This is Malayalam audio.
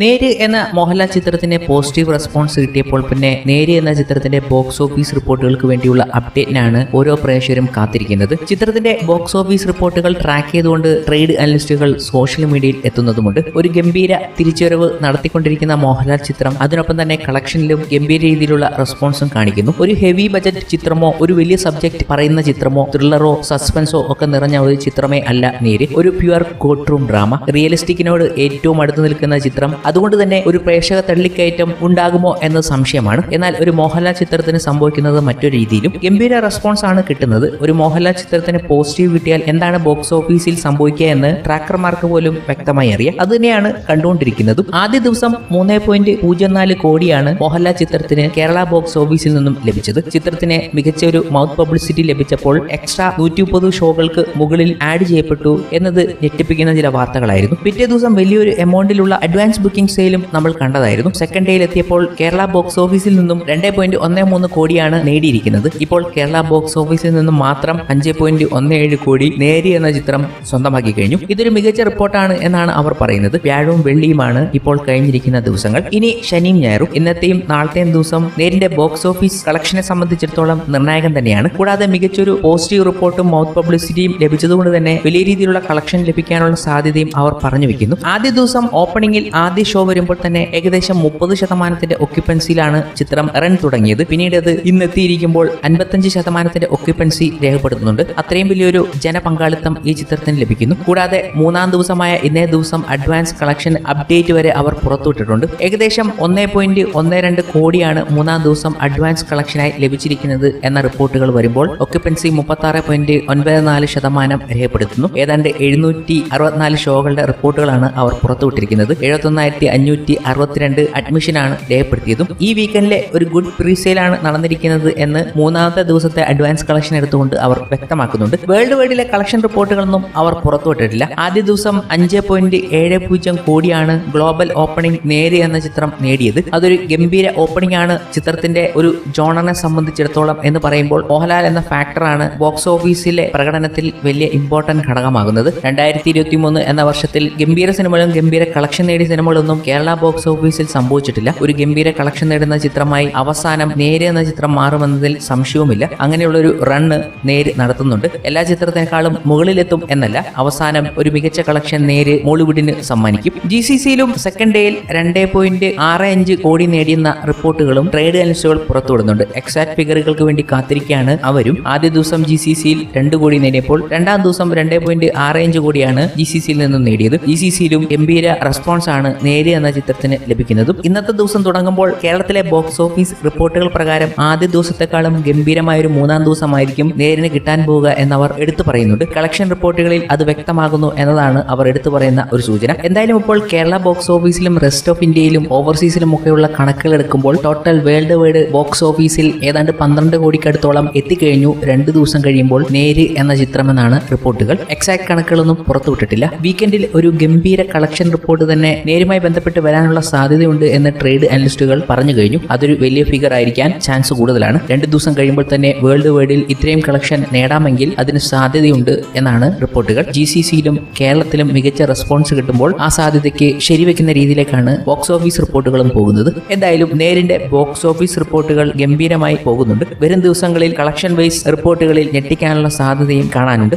നേര് എന്ന മോഹൻലാൽ ചിത്രത്തിന് പോസിറ്റീവ് റെസ്പോൺസ് കിട്ടിയപ്പോൾ പിന്നെ നേര് എന്ന ചിത്രത്തിന്റെ ബോക്സ് ഓഫീസ് റിപ്പോർട്ടുകൾക്ക് വേണ്ടിയുള്ള അപ്ഡേറ്റിനാണ് ഓരോ പ്രേക്ഷകരും കാത്തിരിക്കുന്നത്. ചിത്രത്തിന്റെ ബോക്സ് ഓഫീസ് റിപ്പോർട്ടുകൾ ട്രാക്ക് ചെയ്തുകൊണ്ട് ട്രേഡ് അനലിസ്റ്റുകൾ സോഷ്യൽ മീഡിയയിൽ എത്തുന്നതുമുണ്ട്. ഒരു ഗംഭീര തിരിച്ചുവരവ് നടത്തിക്കൊണ്ടിരിക്കുന്ന മോഹൻലാൽ ചിത്രം അതിനൊപ്പം തന്നെ കളക്ഷനിലും ഗംഭീര രീതിയിലുള്ള റെസ്പോൺസും കാണിക്കുന്നു. ഒരു ഹെവി ബജറ്റ് ചിത്രമോ ഒരു വലിയ സബ്ജക്ട് പറയുന്ന ചിത്രമോ ത്രില്ലറോ സസ്പെൻസോ ഒക്കെ നിറഞ്ഞ ഒരു ചിത്രമേ അല്ല നേര്. ഒരു പ്യുവർ കോട്ട് റൂം ഡ്രാമ റിയലിസ്റ്റിക്കിനോട് ഏറ്റവും അടുത്ത് നിൽക്കുന്ന ചിത്രം അതുകൊണ്ട് തന്നെ ഒരു പ്രേക്ഷക തള്ളിക്കയറ്റം ഉണ്ടാകുമോ എന്ന സംശയമാണ്. എന്നാൽ ഒരു മോഹൻലാൽ ചിത്രത്തിന് സംഭവിക്കുന്നത് മറ്റൊരു രീതിയിലും ഗംഭീര റെസ്പോൺസ് ആണ് കിട്ടുന്നത്. ഒരു മോഹൻലാൽ ചിത്രത്തിന് പോസിറ്റീവ് കിട്ടിയാൽ എന്താണ് ബോക്സ് ഓഫീസിൽ സംഭവിക്കുക എന്ന് ട്രാക്കർമാർക്ക് പോലും വ്യക്തമായി അറിയാം. അത് തന്നെയാണ് കണ്ടുകൊണ്ടിരിക്കുന്നതും. ആദ്യ ദിവസം മൂന്ന് പോയിന്റ് പൂജ്യം നാല് കോടിയാണ് മോഹൻലാൽ ചിത്രത്തിന് കേരള ബോക്സ് ഓഫീസിൽ നിന്നും ലഭിച്ചത്. ചിത്രത്തിന് മികച്ച ഒരു മൗത്ത് പബ്ലിസിറ്റി ലഭിച്ചപ്പോൾ എക്സ്ട്രാ നൂറ്റി മുപ്പത് ഷോകൾക്ക് മുകളിൽ ആഡ് ചെയ്യപ്പെട്ടു എന്നത് ഞെട്ടിപ്പിക്കുന്ന ചില വാർത്തകളായിരുന്നു. പിറ്റേ ദിവസം വലിയൊരു എമൗണ്ടിലുള്ള അഡ്വാൻസ് ബുക്കിംഗ് സെയിലും നമ്മൾ കണ്ടതായിരുന്നു. സെക്കൻഡ് ഡേയിൽ എത്തിയപ്പോൾ കേരള ബോക്സ് ഓഫീസിൽ നിന്നും രണ്ട് പോയിന്റ് ഒന്ന് മൂന്ന് കോടിയാണ് നേടിയിരിക്കുന്നത്. ഇപ്പോൾ കേരള ബോക്സ് ഓഫീസിൽ നിന്നും മാത്രം അഞ്ച് പോയിന്റ് ഒന്ന് ഏഴ് കോടി നേരി എന്ന ചിത്രം സ്വന്തമാക്കി കഴിഞ്ഞു. ഇതൊരു മികച്ച റിപ്പോർട്ടാണ് എന്നാണ് അവർ പറയുന്നത്. വ്യാഴവും വെള്ളിയുമാണ് ഇപ്പോൾ കഴിഞ്ഞിരിക്കുന്ന ദിവസങ്ങൾ. ഇനി ശനിയും ഞായറും. ഇന്നത്തെയും നാളത്തെയും ദിവസം നേരിന്റെ ബോക്സ് ഓഫീസ് കളക്ഷനെ സംബന്ധിച്ചിടത്തോളം നിർണായകം തന്നെയാണ്. കൂടാതെ മികച്ചൊരു പോസിറ്റീവ് റിപ്പോർട്ടും മൗത്ത് പബ്ലിസിറ്റിയും ലഭിച്ചതുകൊണ്ട് തന്നെ വലിയ രീതിയിലുള്ള കളക്ഷൻ ലഭിക്കാനുള്ള സാധ്യതയും അവർ പറഞ്ഞു വെക്കുന്നു. ആദ്യ ദിവസം ഓപ്പണിംഗിൽ ആദ്യ ഷോ വരുമ്പോൾ തന്നെ ഏകദേശം മുപ്പത് ശതമാനത്തിന്റെ ഒക്യുപ്പൻസിയിലാണ് ചിത്രം റൺ തുടങ്ങിയത്. പിന്നീട് അത് ഇന്നെത്തിയിരിക്കുമ്പോൾ അൻപത്തഞ്ച് ശതമാനത്തിന്റെ ഒക്യുപ്പൻസി രേഖപ്പെടുത്തുന്നുണ്ട്. അത്രയും വലിയൊരു ജനപങ്കാളിത്തം ഈ ചിത്രത്തിന് ലഭിക്കുന്നു. കൂടാതെ മൂന്നാം ദിവസമായ ഇന്നേ ദിവസം അഡ്വാൻസ് കളക്ഷൻ അപ്ഡേറ്റ് വരെ അവർ പുറത്തുവിട്ടിട്ടുണ്ട്. ഏകദേശം ഒന്നേ പോയിന്റ് ഒന്ന് രണ്ട് കോടിയാണ് മൂന്നാം ദിവസം അഡ്വാൻസ് കളക്ഷനായി ലഭിച്ചിരിക്കുന്നത് എന്ന റിപ്പോർട്ടുകൾ വരുമ്പോൾ ഒക്യുപ്പൻസി മുപ്പത്തി പോയിന്റ് ഒൻപത് നാല് ശതമാനം രേഖപ്പെടുത്തുന്നു. ഏതാണ്ട് എഴുന്നൂറ്റി അറുപത്തിനാല് ഷോകളുടെ റിപ്പോർട്ടുകളാണ് അവർ പുറത്തുവിട്ടിരിക്കുന്നത്. എഴുപത്തൊന്നായിരത്തി അഞ്ഞൂറ്റി അറുപത്തിരണ്ട് അഡ്മിഷനാണ് രേഖപ്പെടുത്തിയതും ഈ വീക്കെൻഡിലെ ഒരു ഗുഡ് പ്രീസെയിലാണ് നടന്നിരിക്കുന്നത് എന്ന് മൂന്നാമത്തെ ദിവസത്തെ അഡ്വാൻസ് കളക്ഷൻ എടുത്തുകൊണ്ട് അവർ വ്യക്തമാക്കുന്നുണ്ട്. വേൾഡ് വൈഡിലെ കളക്ഷൻ റിപ്പോർട്ടുകളൊന്നും അവർ പുറത്തുവിട്ടിട്ടില്ല ആദ്യ ദിവസം അഞ്ച് പോയിന്റ് ഏഴ് പൂജ്യം കോടിയാണ് ഗ്ലോബൽ ഓപ്പണിംഗ് നേര് എന്ന ചിത്രം നേടിയത്. അതൊരു ഗംഭീര ഓപ്പണിംഗ് ആണ് ചിത്രത്തിന്റെ ഒരു ജോണറിനെ സംബന്ധിച്ചിടത്തോളം എന്ന് പറയുമ്പോൾ മോഹൻലാൽ എന്ന ഫാക്ടറാണ് ബോക്സ് ഓഫീസിലെ പ്രകടനത്തിൽ വലിയ ഇമ്പോർട്ടന്റ് ഘടകമാകുന്നത്. രണ്ടായിരത്തി ഇരുപത്തി മൂന്ന് എന്ന വർഷത്തിൽ ഗംഭീര സിനിമകളും ഗംഭീര കളക്ഷൻ നേടിയ സിനിമകളൊന്നും കേരള ബോക്സ് ഓഫീസിൽ സംഭവിച്ചിട്ടില്ല. ഒരു ഗംഭീര കളക്ഷൻ നേടുന്ന ചിത്രമായി അവസാനം നേരെ എന്ന ചിത്രം മാറുമെന്നതിൽ സംശയവുമില്ല. അങ്ങനെയുള്ള ഒരു റണ്ണ് നേര് നടത്തുന്നുണ്ട്. എല്ലാ ചിത്രത്തെക്കാളും മുകളിലെത്തും എന്നല്ല അവസാനം ഒരു മികച്ച കളക്ഷൻ നേര് മോളിവുഡിന് സമ്മാനിക്കും. ജി സി സിയിലും സെക്കൻഡ് ഡേയിൽ രണ്ട് പോയിന്റ് ആറ് അഞ്ച് കോടി നേടിയെന്ന റിപ്പോർട്ടുകളും ട്രേഡ് അനലിസ്റ്റുകൾ പുറത്തുവിടുന്നുണ്ട്. എക്സാക്ട് ഫിഗറുകൾക്ക് വേണ്ടി കാത്തിരിക്കുകയാണ് അവരും. ആദ്യ ദിവസം ജി സി സിയിൽ രണ്ട് കോടി നേടിയപ്പോൾ രണ്ടാം ദിവസം രണ്ട് പോയിന്റ് ആറ് അഞ്ച് കോടിയാണ് ജി സി സിയിൽ നിന്നും നേടിയത്. ജി സി സിയിലും ഗംഭീര റെസ്പോൺസ് ആണ് നേര് എന്ന ചിത്രത്തിന് ലഭിക്കുന്നതും ഇന്നത്തെ ദിവസം തുടങ്ങുമ്പോൾ കേരളത്തിലെ ബോക്സ് ഓഫീസ് റിപ്പോർട്ടുകൾ പ്രകാരം ആദ്യ ദിവസത്തെക്കാളും ഗംഭീരമായ ഒരു മൂന്നാം ദിവസമായിരിക്കും നേരിന് കിട്ടാൻ പോവുക എന്നവർ എടുത്തു പറയുന്നുണ്ട്. കളക്ഷൻ റിപ്പോർട്ടുകളിൽ അത് വ്യക്തമാകുന്നു എന്നതാണ് അവർ എടുത്തു പറയുന്ന ഒരു സൂചന. എന്തായാലും ഇപ്പോൾ കേരള ബോക്സ് ഓഫീസിലും റെസ്റ്റ് ഓഫ് ഇന്ത്യയിലും ഓവർസീസിലും ഒക്കെയുള്ള കണക്കുകൾ എടുക്കുമ്പോൾ ടോട്ടൽ വേൾഡ് വൈഡ് ബോക്സ് ഓഫീസിൽ ഏതാണ്ട് പന്ത്രണ്ട് കോടിക്കടുത്തോളം എത്തിക്കഴിഞ്ഞു രണ്ട് ദിവസം കഴിയുമ്പോൾ നേര് എന്ന ചിത്രമെന്നാണ് റിപ്പോർട്ടുകൾ. എക്സാക്ട് കണക്കുകളൊന്നും പുറത്തുവിട്ടിട്ടില്ല. വീക്കെൻഡിൽ ഒരു ഗംഭീര കളക്ഷൻ റിപ്പോർട്ട് തന്നെ നേരുമായി ബന്ധപ്പെട്ട് വരാനുള്ള സാധ്യതയുണ്ട് എന്ന് ട്രേഡ് അനലിസ്റ്റുകൾ പറഞ്ഞു കഴിഞ്ഞു. അതൊരു വലിയ ഫിഗർ ആയിരിക്കാൻ ചാൻസ് കൂടുതലാണ്. രണ്ട് ദിവസം കഴിയുമ്പോൾ തന്നെ വേൾഡ് വൈഡിൽ ഇത്രയും കളക്ഷൻ നേടാമെങ്കിൽ അതിന് സാധ്യതയുണ്ട് എന്നാണ് റിപ്പോർട്ടുകൾ. ജി സി സിയിലും കേരളത്തിലും മികച്ച റെസ്പോൺസ് കിട്ടുമ്പോൾ ആ സാധ്യതയ്ക്ക് ശരിവെക്കുന്ന രീതിയിലേക്കാണ് ബോക്സ് ഓഫീസ് റിപ്പോർട്ടുകളും പോകുന്നത്. എന്തായാലും നേരിന്റെ ബോക്സ് ഓഫീസ് റിപ്പോർട്ടുകൾ ഗംഭീരമായി പോകുന്നുണ്ട്. വരും ദിവസങ്ങളിൽ കളക്ഷൻ വൈസ് റിപ്പോർട്ടുകളിൽ ഞെട്ടിക്കാനുള്ള സാധ്യതയും കാണാനുണ്ട്.